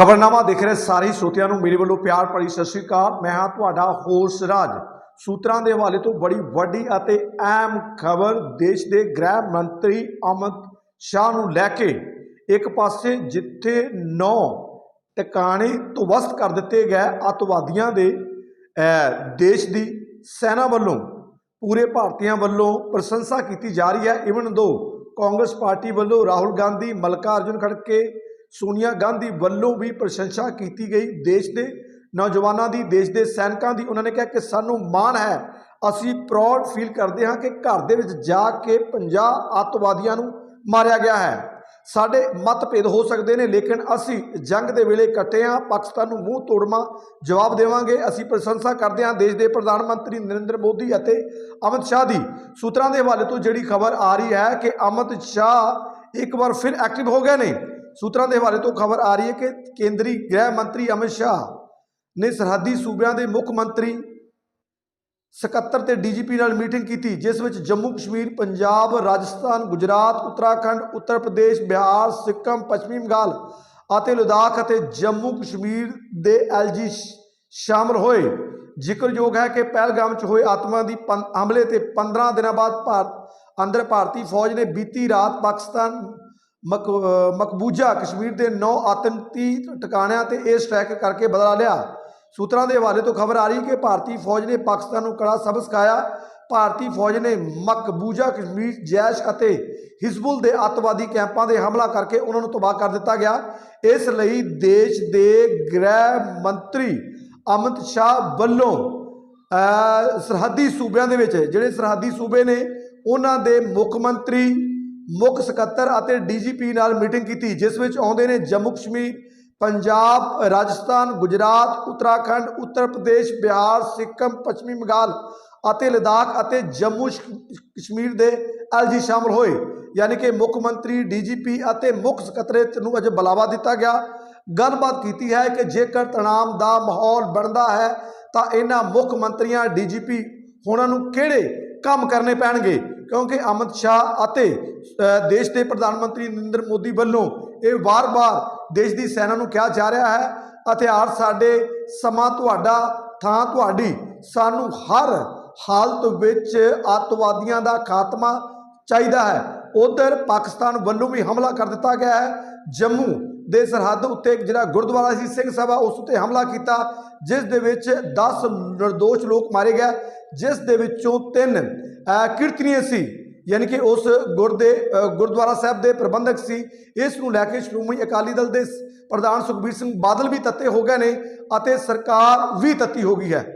ਖਬਰਨਾਮਾ ਦੇਖ ਰਹੇ ਸਾਰੇ ਸਰੋਤਿਆਂ ਨੂੰ ਮੇਰੇ ਵੱਲੋਂ ਪਿਆਰ ਭਰੀ ਸਤਿ ਸ੍ਰੀ ਅਕਾਲ। ਮੈਂ ਹਾਂ ਤੁਹਾਡਾ ਹੋਸ਼ ਰਾਜ। ਸੂਤਰਾਂ ਦੇ ਹਵਾਲੇ ਤੋਂ ਬੜੀ ਵੱਡੀ ਅਤੇ ਅਹਿਮ ਖਬਰ ਦੇਸ਼ ਦੇ ਗ੍ਰਹਿ ਮੰਤਰੀ ਅਮਿਤ ਸ਼ਾਹ ਨੂੰ ਲੈ ਕੇ ਇੱਕ ਪਾਸੇ ਜਿੱਥੇ 9 ਟਿਕਾਣੇ ਧਵਸਤ ਕਰ ਦਿੱਤੇ ਗਏ ਅੱਤਵਾਦੀਆਂ ਦੇ ਦੇਸ਼ ਦੀ ਸੈਨਾ ਵੱਲੋਂ, ਪੂਰੇ ਭਾਰਤੀਆਂ ਵੱਲੋਂ ਪ੍ਰਸ਼ੰਸਾ ਕੀਤੀ ਜਾ ਰਹੀ ਹੈ। ਇਵਨ ਦੋ ਕਾਂਗਰਸ ਪਾਰਟੀ ਵੱਲੋਂ ਰਾਹੁਲ ਗਾਂਧੀ ਮਲਕਾ ਅਰਜੁਨ ਖੜਕੇ ਸੋਨੀਆ ਗਾਂਧੀ ਵੱਲੋਂ ਵੀ ਪ੍ਰਸ਼ੰਸਾ ਕੀਤੀ ਗਈ ਦੇਸ਼ ਦੇ ਨੌਜਵਾਨਾਂ ਦੀ, ਦੇਸ਼ ਦੇ ਸੈਨਿਕਾਂ ਦੀ। ਉਹਨਾਂ ਨੇ ਕਿਹਾ ਕਿ ਸਾਨੂੰ ਮਾਣ ਹੈ। ਅਸੀਂ ਪ੍ਰਾਊਡ ਫੀਲ ਕਰਦੇ ਹਾਂ ਕਿ ਘਰ ਦੇ ਵਿੱਚ ਜਾ ਕੇ 50 ਅੱਤਵਾਦੀਆਂ ਨੂੰ ਮਾਰਿਆ ਗਿਆ ਹੈ। ਸਾਡੇ ਮਤਭੇਦ ਹੋ ਸਕਦੇ ਨੇ, ਲੇਕਿਨ ਅਸੀਂ ਜੰਗ ਦੇ ਵੇਲੇ ਇਕੱਠੇ ਹਾਂ, ਪਾਕਿਸਤਾਨ ਨੂੰ ਮੂੰਹ ਤੋੜਮਾ ਜਵਾਬ ਦੇਵਾਂਗੇ। ਅਸੀਂ ਪ੍ਰਸ਼ੰਸਾ ਕਰਦੇ ਹਾਂ ਦੇਸ਼ ਦੇ ਪ੍ਰਧਾਨ ਮੰਤਰੀ ਨਰਿੰਦਰ ਮੋਦੀ ਅਤੇ ਅਮਿਤ ਸ਼ਾਹ ਦੀ। ਸੂਤਰਾਂ ਦੇ ਹਵਾਲੇ ਤੋਂ ਜਿਹੜੀ ਖਬਰ ਆ ਰਹੀ ਹੈ ਕਿ ਅਮਿਤ ਸ਼ਾਹ ਇੱਕ ਵਾਰ ਫਿਰ ਐਕਟਿਵ ਹੋ ਗਏ ਨੇ। ਸੂਤਰਾਂ ਦੇ ਹਵਾਲੇ ਤੋਂ ਖਬਰ ਆ ਰਹੀ ਹੈ ਕਿ ਕੇਂਦਰੀ ਗ੍ਰਹਿ ਮੰਤਰੀ ਅਮਿਤ ਸ਼ਾਹ ਨੇ ਸਰਹੱਦੀ ਸੂਬਿਆਂ ਦੇ ਮੁੱਖ ਮੰਤਰੀ, ਸਕੱਤਰ ਤੇ ਡੀਜੀਪੀ ਨਾਲ ਮੀਟਿੰਗ ਕੀਤੀ, ਜਿਸ ਵਿੱਚ ਜੰਮੂ ਕਸ਼ਮੀਰ, ਪੰਜਾਬ, ਰਾਜਸਥਾਨ, ਗੁਜਰਾਤ, ਉੱਤਰਾਖੰਡ, ਉੱਤਰ ਪ੍ਰਦੇਸ਼, ਬਿਹਾਰ, ਸਿੱਕਮ, ਪੱਛਮੀ ਬੰਗਾਲ ਅਤੇ ਲਦਾਖ ਅਤੇ ਜੰਮੂ ਕਸ਼ਮੀਰ ਦੇ ਐਲਜੀ ਸ਼ਾਮਲ ਹੋਏ। ਜ਼ਿਕਰਯੋਗ ਹੈ ਕਿ ਪਹਿਲਗਾਮ 'ਚ ਹੋਏ ਆਤਮਾ ਦੀ ਪੰ- ਹਮਲੇ ਤੇ 15 ਦਿਨਾਂ ਬਾਅਦ ਭਾਰਤ ਅੰਦਰ ਭਾਰਤੀ ਫੌਜ ਨੇ ਬੀਤੀ ਰਾਤ ਪਾਕਿਸਤਾਨ ਮਕਬੂਜਾ ਕਸ਼ਮੀਰ ਦੇ 9 ਆਤੰਕੀ ਟਿਕਾਣਿਆਂ ਤੇ ਇਹ ਸਟ੍ਰਾਈਕ ਕਰਕੇ ਬਦਲਾ ਲਿਆ। ਸੂਤਰਾਂ ਦੇ ਹਵਾਲੇ ਤੋਂ ਖਬਰ ਆ ਰਹੀ ਕਿ ਭਾਰਤੀ ਫੌਜ ਨੇ ਪਾਕਿਸਤਾਨ ਨੂੰ ਕੜਾ ਸਬਕ ਸਿਖਾਇਆ। ਭਾਰਤੀ ਫੌਜ ਨੇ ਮਕਬੂਜਾ ਕਸ਼ਮੀਰ, ਜੈਸ਼ ਅਤੇ ਹਿਜ਼ਬੁਲ ਦੇ ਅੱਤਵਾਦੀ ਕੈਂਪਾਂ ਦੇ ਹਮਲਾ ਕਰਕੇ ਉਹਨਾਂ ਨੂੰ ਤਬਾਹ ਕਰ ਦਿੱਤਾ ਗਿਆ। ਇਸ ਲਈ ਦੇਸ਼ ਦੇ ਗ੍ਰਹਿ ਮੰਤਰੀ ਅਮਿਤ ਸ਼ਾਹ ਵੱਲੋਂ ਸਰਹੱਦੀ ਸੂਬਿਆਂ ਦੇ ਵਿੱਚ, ਜਿਹੜੇ ਸਰਹੱਦੀ ਸੂਬੇ ਨੇ, ਉਹਨਾਂ ਦੇ ਮੁੱਖ ਮੰਤਰੀ ਮੁੱਖ ਸਕੱਤਰ ਅਤੇ ਡੀਜੀਪੀ ਨਾਲ ਮੀਟਿੰਗ ਕੀਤੀ, ਜਿਸ ਵਿੱਚ ਆਉਂਦੇ ਨੇ ਜੰਮੂ ਕਸ਼ਮੀਰ, ਪੰਜਾਬ, ਰਾਜਸਥਾਨ, ਗੁਜਰਾਤ, ਉੱਤਰਾਖੰਡ, ਉੱਤਰ ਪ੍ਰਦੇਸ਼, ਬਿਹਾਰ, ਸਿੱਕਮ, ਪੱਛਮੀ ਬੰਗਾਲ ਅਤੇ ਲਦਾਖ ਅਤੇ ਜੰਮੂ ਸ਼- ਕਸ਼ਮੀਰ ਦੇ ਐਲਜੀ ਸ਼ਾਮਲ ਹੋਏ। ਯਾਨੀ ਕਿ ਮੁੱਖ ਮੰਤਰੀ, ਡੀਜੀਪੀ ਅਤੇ ਮੁੱਖ ਸਕੱਤਰੇਤ ਨੂੰ ਅਜੇ ਬੁਲਾਵਾ ਦਿੱਤਾ ਗਿਆ। ਗੱਲਬਾਤ ਕੀਤੀ ਹੈ ਕਿ ਜੇਕਰ ਤਣਾਅ ਦਾ ਮਾਹੌਲ ਬਣਦਾ ਹੈ, ਤਾਂ ਇਹਨਾਂ ਮੁੱਖ ਮੰਤਰੀਆਂ, ਡੀਜੀਪੀ ਉਹਨਾਂ ਨੂੰ ਕਿਹੜੇ ਕੰਮ ਕਰਨੇ ਪੈਣਗੇ। ਕਿਉਂਕਿ ਅਮਿਤ ਸ਼ਾਹ ਅਤੇ ਦੇਸ਼ ਦੇ ਪ੍ਰਧਾਨ ਮੰਤਰੀ ਨਰਿੰਦਰ ਮੋਦੀ ਵੱਲੋਂ ਇਹ ਵਾਰ-ਵਾਰ ਦੇਸ਼ ਦੀ ਸੈਨਾ ਨੂੰ ਕਿਹਾ ਜਾ ਰਿਹਾ ਹੈ। ਹਥਿਆਰ ਸਾਡੇ ਸਮਾਂ ਤੁਹਾਡਾ, ਥਾਂ ਤੁਹਾਡੀ, ਸਾਨੂੰ ਹਰ ਹਾਲਤ ਵਿੱਚ ਅੱਤਵਾਦੀਆਂ ਦਾ ਖਾਤਮਾ ਚਾਹੀਦਾ ਹੈ। ਉਧਰ ਪਾਕਿਸਤਾਨ ਵੱਲੋਂ ਵੀ ਹਮਲਾ ਕਰ ਦਿੱਤਾ ਗਿਆ ਹੈ। ਜੰਮੂ ਦੇ ਸਰਹੱਦ ਉੱਤੇ ਜਿਹੜਾ ਗੁਰਦੁਆਰਾ ਸੀ ਸਿੰਘ ਸਭਾ ਉਸ ਉੱਤੇ ਹਮਲਾ ਕੀਤਾ ਜਿਸ ਦੇ ਵਿੱਚ 10 ਨਿਰਦੋਸ਼ ਲੋਕ ਮਾਰੇ ਗਏ। ਜਿਸ ਦੇ ਵਿੱਚੋਂ ਤਿੰਨ ਅਹ, ਕੀਰਤਨੀਏ ਸੀ ਯਾਨੀ ਕਿ ਉਸ ਗੁਰਦੇ ਗੁਰਦੁਆਰਾ ਸਾਹਿਬ ਦੇ ਪ੍ਰਬੰਧਕ ਸੀ। ਇਸ ਨੂੰ ਲੈ ਕੇ ਸ਼੍ਰੋਮਣੀ ਅਕਾਲੀ ਦਲ ਦੇ ਪ੍ਰਧਾਨ ਸੁਖਬੀਰ ਸਿੰਘ ਬਾਦਲ ਵੀ ਤੱਤੇ ਹੋ ਗਏ ਨੇ ਅਤੇ ਸਰਕਾਰ ਵੀ ਤੱਤੀ ਹੋ ਗਈ ਹੈ।